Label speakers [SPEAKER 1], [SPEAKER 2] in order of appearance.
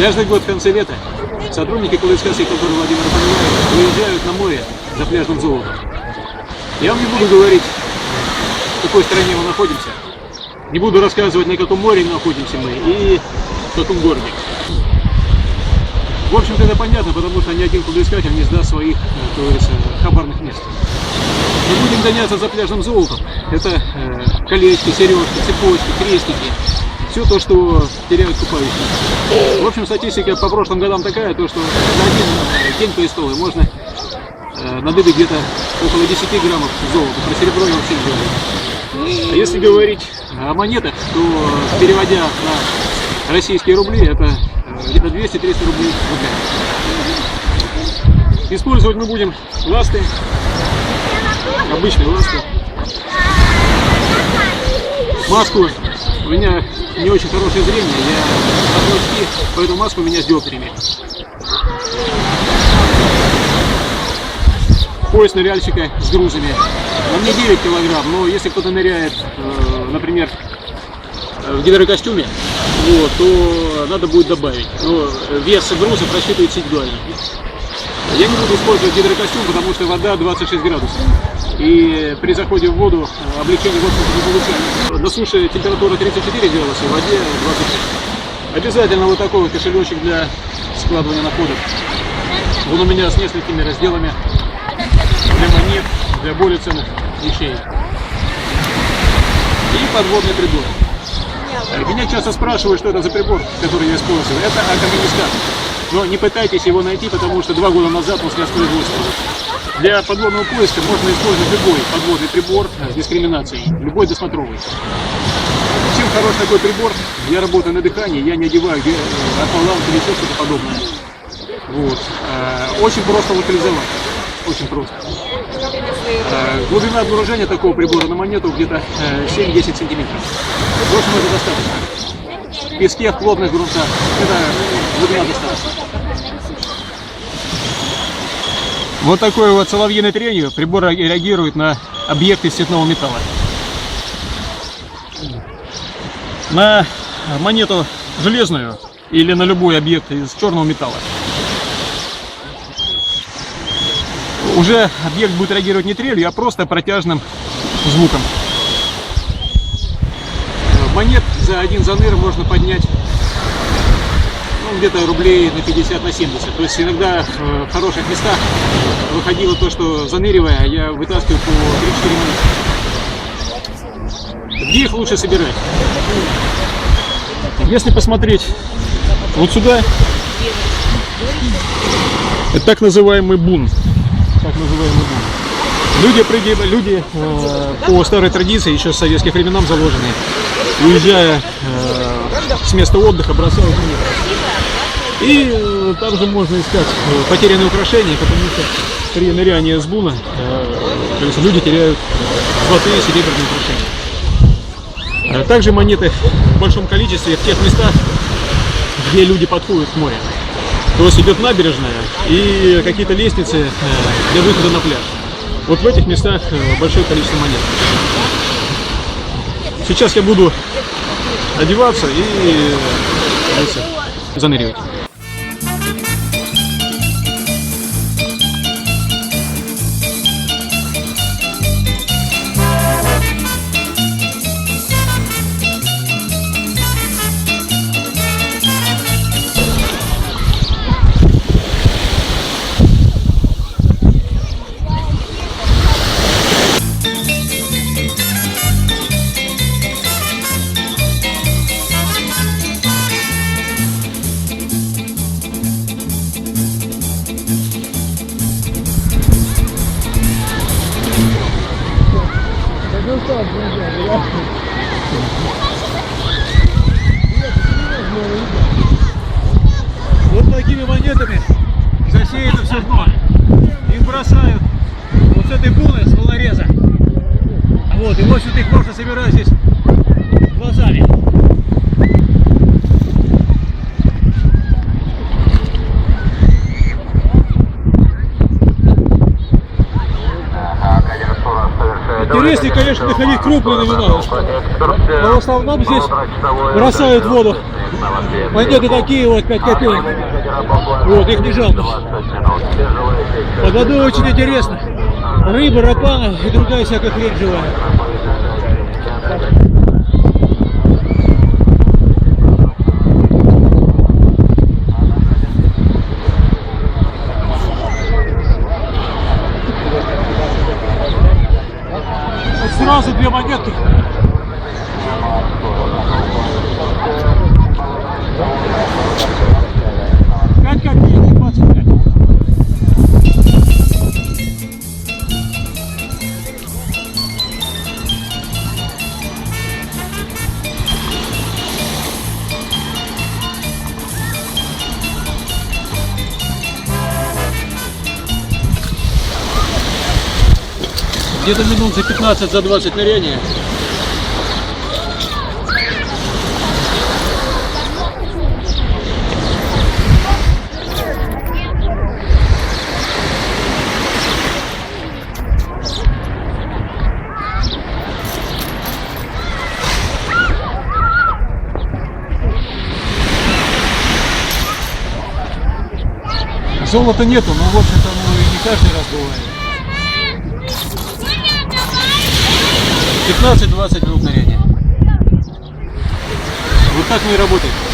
[SPEAKER 1] Каждый год в конце лета сотрудники Кулыцкасской конторы Владимира Панилаева выезжают на море за пляжным золотом. Я вам не буду говорить, в какой стране мы находимся. Не буду рассказывать, на каком море находимся мы и в каком городе. В общем-то это понятно, потому что ни один кладоискатель не сдаст своих, э, как говорится, хабарных мест. Мы будем гоняться за пляжным золотом. Это э, колечки, сережки, цепочки, крестики. Все то, что теряют купающиеся. В общем, статистика по прошлым годам такая, то, что за один э, день поистовый можно э, надыбить где-то около 10 граммов золота. Про серебро я вообще не говорю. А если говорить о монетах, то переводя на российские рубли, это э, где-то 200-300 рублей в рублях. Использовать мы будем ласты, обычные ласты. Маску, у меня не очень хорошее зрение, я от очки, поэтому маску меня с диоптриями. Пояс ныряльщика с грузами. На мне 9 килограмм, но если кто-то ныряет, э, например, э, в гидрокостюме, вот, то надо будет добавить. Но вес груза просчитывается индивидуально. Я не буду использовать гидрокостюм, потому что вода 26 градусов. И при заходе в воду облегчение в общем-то не получается. На суше температура 34 градуса, в воде 26. Обязательно вот такой вот кошелечек для складывания находок. Он у меня с несколькими разделами для монет, для более ценных вещей. И подводный прибор. Меня часто спрашивают, что это за прибор, который я использую. Это акаминискат. Но не пытайтесь его найти, потому что два года назад он снят с производства. Для подводного поиска можно использовать любой подводный прибор с дискриминацией, любой досмотровый. Чем хорош такой прибор? Я работаю на дыхании, я не одеваю ге- э, акваланг или что-то подобное. Вот. Э, Очень просто локализовать. Очень просто. Э, Глубина обнаружения такого прибора на монету где-то э, 7-10 сантиметров. В это достаточно. В песке, в плотных грунтах. Это глубина достаточно. Вот такое вот соловьиное трению прибор реагирует на объекты из цветного металла. На монету железную или на любой объект из черного металла. Уже объект будет реагировать не трелью, а просто протяжным звуком. Монет за один заныр можно поднять где-то рублей на 50 на 70. То есть иногда э, в хороших местах выходило то, что заныривая, я вытаскиваю по 3-4 монеты. Где их лучше собирать? Если посмотреть вот сюда, это так называемый бун. Так называемый бун. Люди, прыгали, люди э, по старой традиции, еще с советских временам заложенные, уезжая э, с места отдыха, бросают. И э, там же можно искать э, потерянные украшения, потому что при нырянии с буна э, люди теряют золотые серебряные украшения. Э, Также монеты в большом количестве в тех местах, где люди подходят к морю. То есть идет набережная и какие-то лестницы э, для выхода на пляж. Вот в этих местах большое количество монет. Сейчас я буду одеваться и заныривать. Вот такими монетами засеяно все дно. Их бросают вот с этой буны, с волнореза. Вот, и в общем-то их можно собирать здесь Интереснее, конечно, находить крупные номиналы. Но в основном здесь бросают воду
[SPEAKER 2] Монеты такие вот, 5 копеек. Вот, их не жалко. Под водой очень интересно. Рыба, ракана и другая всякая хрень живая. Где-то минут за 15, за 20 ныряния. Золота нету, но в общем-то ну, и не каждый раз бывает. 15-20 минут ныряния. Вот так мы и работаем.